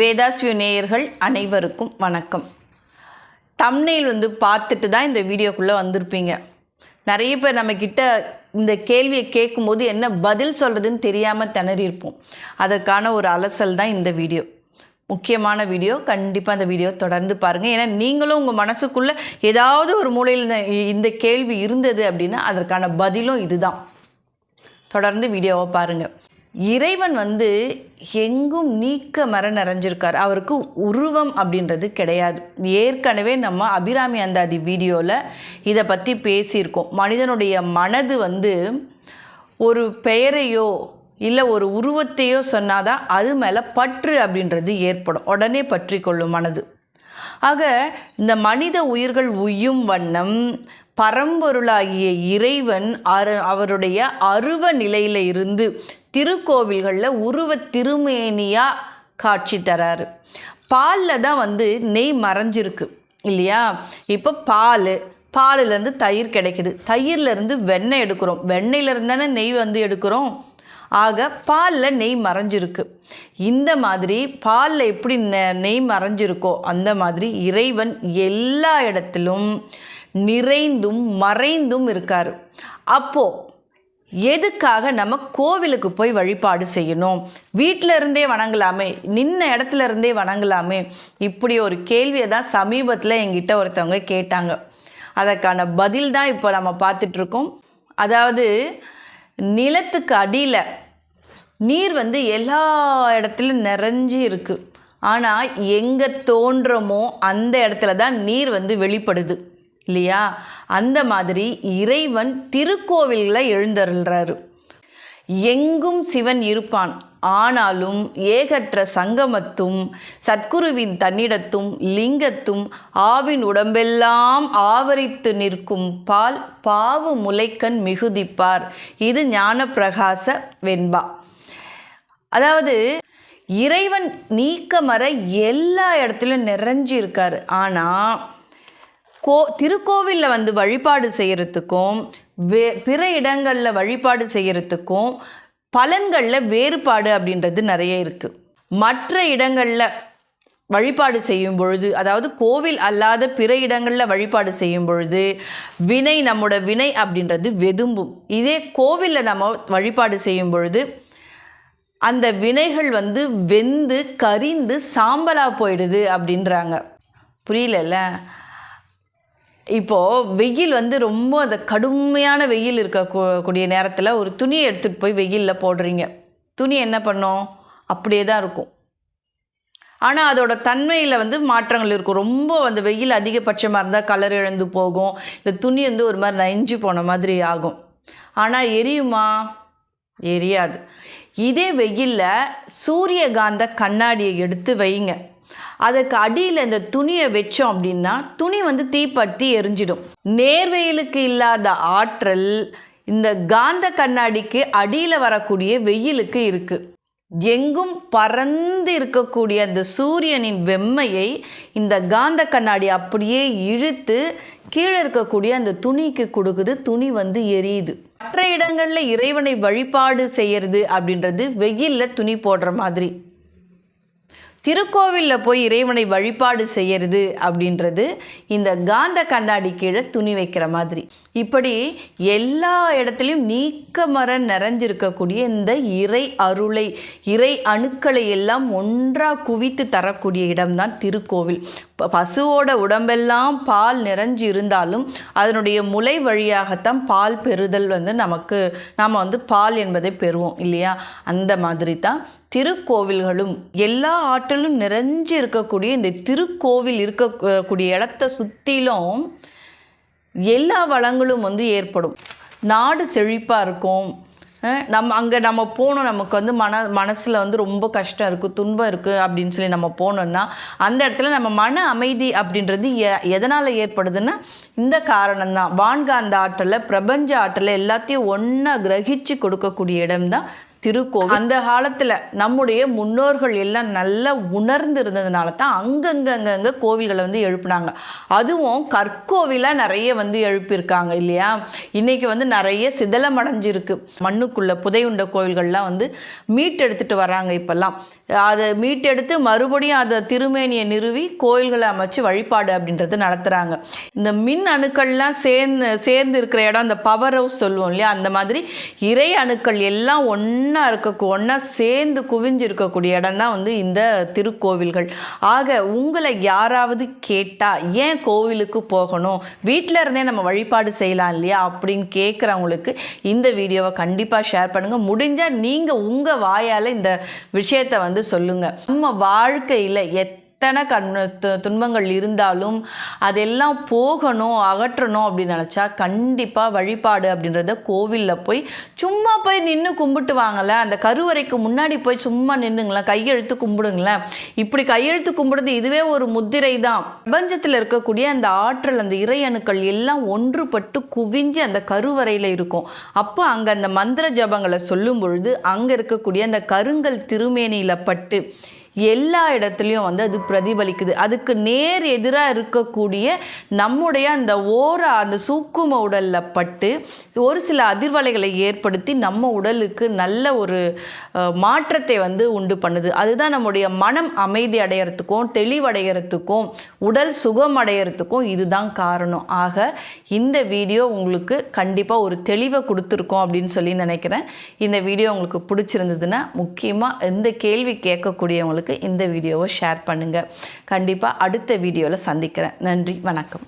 வேதாஸ்வி நேயர்கள் அனைவருக்கும் வணக்கம். தம்னையில் வந்து பார்த்துட்டு தான் இந்த வீடியோக்குள்ளே வந்திருப்பீங்க. நிறைய பேர் நம்மக்கிட்ட இந்த கேள்வியை கேட்கும்போது என்ன பதில் சொல்கிறதுன்னு தெரியாமல் திணறியிருப்போம். அதற்கான ஒரு அலசல் தான் இந்த வீடியோ. முக்கியமான வீடியோ கண்டிப்பாக அந்த வீடியோ தொடர்ந்து பாருங்கள் ஏன்னா நீங்களும் உங்கள் மனசுக்குள்ளே ஏதாவது ஒரு மூலையில் இந்த- இந்த கேள்வி இருந்தது அப்படின்னா அதற்கான பதிலும் இதுதான். தொடர்ந்து வீடியோவை பாருங்கள் இறைவன் வந்து எங்கும் நீக்க மர நிறைஞ்சிருக்கார். அவருக்கு உருவம் அப்படின்றது கிடையாது. ஏற்கனவே நம்ம அபிராமி அந்தாதி வீடியோவில் இதை பற்றி பேசியிருக்கோம். மனிதனுடைய மனது வந்து ஒரு பெயரையோ இல்லை ஒரு உருவத்தையோ சொன்னாதான் அது மேலே பற்று அப்படின்றது ஏற்படும். உடனே பற்றி கொள்ளும் மனது. ஆக இந்த மனித உயிர்கள் உய்யும் வண்ணம் பரம்பொருளாகிய இறைவன் அரு அவருடைய அருவ நிலையில் இருந்து திருக்கோவில்களில் உருவ திருமேனியாக காட்சி தராரு. பாலில் தான் வந்து நெய் மறைஞ்சிருக்கு இல்லையா? இப்போ பால் பாலிலேருந்து தயிர் கிடைக்குது. தயிர்லேருந்து வெண்ணெய் எடுக்கிறோம். வெண்ணெயிலேருந்து தானே நெய் வந்து எடுக்கிறோம். ஆக பாலில் நெய் மறைஞ்சிருக்கு. இந்த மாதிரி பாலில் எப்படி நெ- நெய் மறைஞ்சிருக்கோ அந்த மாதிரி இறைவன் எல்லா இடத்திலும் நிறைந்தும் மறைந்தும் இருக்கார். அப்போது எதுக்காக நம்ம கோவிலுக்கு போய் வழிபாடு செய்யணும்? வீட்டில் இருந்தே வணங்கலாமே நின்ன இடத்துல இருந்தே வணங்கலாமே? இப்படி ஒரு கேள்வியை தான் சமீபத்தில் எங்கிட்ட ஒருத்தவங்க கேட்டாங்க. அதற்கான பதில் தான் இப்போ நம்ம பார்த்துட்ருக்கோம். அதாவது நிலத்துக்கு அடியில் நீர் வந்து எல்லா இடத்துலையும் நிறைஞ்சு இருக்குது ஆனால் எங்கே தோன்றமோ அந்த இடத்துல தான் நீர் வந்து வெளிப்படுது. இல்லையா? அந்த மாதிரி இறைவன் திருக்கோவில்களை எழுந்தருள்றாரு. எங்கும் சிவன் இருப்பான். ஆனாலும் ஏகற்ற சங்கமத்தும் சத்குருவின் தன்னிடத்தும் லிங்கத்தும் ஆவின் உடம்பெல்லாம் ஆவரித்து நிற்கும் பால் பாவு முலைக்கண் மிகுதிப்பார். இது ஞானப்பிரகாச வெண்பா. அதாவது இறைவன் நீக்கமர எல்லா இடத்துலையும் நிறைஞ்சு இருக்காரு ஆனால் கோ திருக்கோவிலில் வந்து வழிபாடு செய்கிறதுக்கும் வே பிற இடங்களில் வழிபாடு செய்கிறதுக்கும் பலன்களில் வேறுபாடு அப்படின்றது நிறைய இருக்குது மற்ற இடங்களில் வழிபாடு செய்யும் பொழுது அதாவது கோவில் அல்லாத பிற இடங்களில் வழிபாடு செய்யும் பொழுது வினை நம்மோட வினை அப்படின்றது வெதும்பும். இதே கோவிலில் நம்ம வழிபாடு செய்யும் பொழுது அந்த வினைகள் வந்து வெந்து கரிந்து சாம்பலாக போயிடுது அப்படின்றாங்க. புரியலல்ல? இப்போது வெயில் வந்து ரொம்ப அந்த கடுமையான வெயில் இருக்கக்கூடிய நேரத்தில் ஒரு துணியை எடுத்துகிட்டு போய் வெயிலில் போடுறீங்க. துணி என்ன பண்ணும்? அப்படியே தான் இருக்கும். ஆனால் அதோட தன்மையில் வந்து மாற்றங்கள் இருக்கும். ரொம்ப அந்த வெயில் அதிகபட்சமாக இருந்தால் கலர் இழந்து போகும். இந்த துணி வந்து ஒரு மாதிரி நைஞ்சு போன மாதிரி ஆகும். ஆனால் எரியுமா? எரியாது. இதே வெயிலில் சூரியகாந்த கண்ணாடியை எடுத்து வைங்க. அதுக்கு அடியில் இந்த துணியை வச்சோம் அப்படின்னா துணி வந்து தீப்பற்றி எரிஞ்சிடும். நேர்வெயிலுக்கு இல்லாத ஆற்றல் இந்த காந்த கண்ணாடிக்கு அடியில் வரக்கூடிய வெயிலுக்கு இருக்குது எங்கும் பறந்து இருக்கக்கூடிய அந்த சூரியனின் வெம்மையை இந்த காந்த கண்ணாடி அப்படியே இழுத்து கீழே இருக்கக்கூடிய அந்த துணிக்கு கொடுக்குது. துணி வந்து எரியுது. மற்ற இடங்களில் இறைவனை வழிபாடு செய்யறது அப்படின்றது வெயிலில் துணி போடுற மாதிரி. திருக்கோவிலில் போய் இறைவனை வழிபாடு செய்யறது அப்படின்றது இந்த காந்த கண்ணாடி கீழே துணி வைக்கிற மாதிரி. இப்படி எல்லா இடத்துலையும் நீக்க மரம் நிறைஞ்சிருக்கக்கூடிய இந்த இறை அருளை இறை அணுக்களை எல்லாம் ஒன்றாக குவித்து தரக்கூடிய இடம்தான் திருக்கோவில். பசுவோட உடம்பெல்லாம் பால் நிறைஞ்சு இருந்தாலும் அதனுடைய முளை வழியாகத்தான் பால் பெறுதல் வந்து நமக்கு நாம் வந்து பால் என்பதை பெறுவோம் இல்லையா? அந்த மாதிரி தான் திருக்கோவில்களும் எல்லா ஆற்றலும் நிறைஞ்சு இருக்கக்கூடிய இந்த திருக்கோவில் இருக்கக்கூடிய இடத்த சுற்றிலும் எல்லா வளங்களும் வந்து ஏற்படும். நாடு செழிப்பாக இருக்கும். நம்ம அங்கே நம்ம போனோம் நமக்கு வந்து மன மனசில் வந்து ரொம்ப கஷ்டம் இருக்குது துன்பம் இருக்குது அப்படின்னு சொல்லி நம்ம போனோம்னா அந்த இடத்துல நம்ம மன அமைதி அப்படின்றது எ எதனால் ஏற்படுதுன்னா இந்த காரணம் தான் வான்காந்த ஆற்றலை பிரபஞ்ச ஆற்றலை எல்லாத்தையும் ஒன்றா கிரகிச்சு கொடுக்கக்கூடிய இடம்தான் திருக்கோவில். அந்த காலத்தில் நம்முடைய முன்னோர்கள் எல்லாம் நல்லா உணர்ந்து இருந்ததுனால தான் அங்கங்கங்கங்க கோவில்களை வந்து எழுப்புனாங்க. அதுவும் கற்கோவிலாக நிறைய வந்து எழுப்பியிருக்காங்க இல்லையா? இன்றைக்கி வந்து நிறைய சிதலம் அடைஞ்சிருக்கு. மண்ணுக்குள்ளே புதையுண்ட கோவில்கள்லாம் வந்து மீட்டெடுத்துட்டு வராங்க இப்போல்லாம். அதை மீட்டெடுத்து மறுபடியும் அதை திருமேனியை நிறுவி கோயில்களை அமைச்சு வழிபாடு அப்படின்றது நடத்துகிறாங்க இந்த மின் அணுக்கள்லாம் சேர்ந்து சேர்ந்து இருக்கிற இடம் அந்த பவர் ஹவுஸ் சொல்லுவோம் இல்லையா? அந்த மாதிரி இறை அணுக்கள் எல்லாம் ஒன்று இருக்க ஒன்றா சேர்ந்து குவிஞ்சு இருக்கக்கூடிய இடம் தான் வந்து இந்த திருக்கோவில்கள். ஆக உங்களை யாராவது கேட்டால் ஏன் கோவிலுக்கு போகணும்? வீட்டில் இருந்தே நம்ம வழிபாடு செய்யலாம் இல்லையா? அப்படின்னு கேட்குறவங்களுக்கு இந்த வீடியோவை கண்டிப்பாக ஷேர் பண்ணுங்கள் முடிஞ்சால் நீங்கள் உங்கள் வாயால் இந்த விஷயத்தை வந்து சொல்லுங்கள் நம்ம வாழ்க்கையில் எத் எத்தனை கண் து- துன்பங்கள் இருந்தாலும் அதெல்லாம் போகணும் அகற்றணும் அப்படின்னு நினச்சா கண்டிப்பாக வழிபாடு அப்படின்றத கோவிலில் போய் சும்மா போய் நின்று கும்பிட்டு வாங்கலை அந்த கருவறைக்கு முன்னாடி போய் சும்மா நின்றுங்களேன் கையெழுத்து கும்பிடுங்களேன். இப்படி கையெழுத்து கும்பிடுறது இதுவே ஒரு முத்திரை தான். பிரபஞ்சத்தில் இருக்கக்கூடிய அந்த ஆற்றல் அந்த இறை அணுக்கள் எல்லாம் ஒன்றுபட்டு குவிஞ்சு அந்த கருவறையில் இருக்கும். அப்போ அங்கே அந்த மந்திர ஜபங்களை சொல்லும் பொழுது அங்கே இருக்கக்கூடிய அந்த கருங்கல் திருமேனியில் பட்டு எல்லா இடத்துலையும் வந்து அது பிரதிபலிக்குது. அதுக்கு நேர் எதிராக இருக்கக்கூடிய நம்முடைய அந்த ஓர அந்த சூக்கும உடலில் பட்டு ஒரு சில அதிர்வலைகளை ஏற்படுத்தி நம்ம உடலுக்கு நல்ல ஒரு மாற்றத்தை வந்து உண்டு பண்ணுது. அதுதான் நம்முடைய மனம் அமைதி அடையிறதுக்கும் தெளிவடைகிறதுக்கும் உடல் சுகம் அடையிறதுக்கும் இதுதான் காரணம். ஆக இந்த வீடியோ உங்களுக்கு கண்டிப்பாக ஒரு தெளிவை கொடுத்துருக்கோம் அப்படின்னு சொல்லி நினைக்கிறேன். இந்த வீடியோ உங்களுக்கு பிடிச்சிருந்ததுன்னா முக்கியமாக இந்த கேள்வி கேட்கக்கூடியவங்களுக்கு இந்த வீடியோவை ஷேர் பண்ணுங்கள் கண்டிப்பாக அடுத்த வீடியோவில் சந்திக்கிறேன். நன்றி வணக்கம்.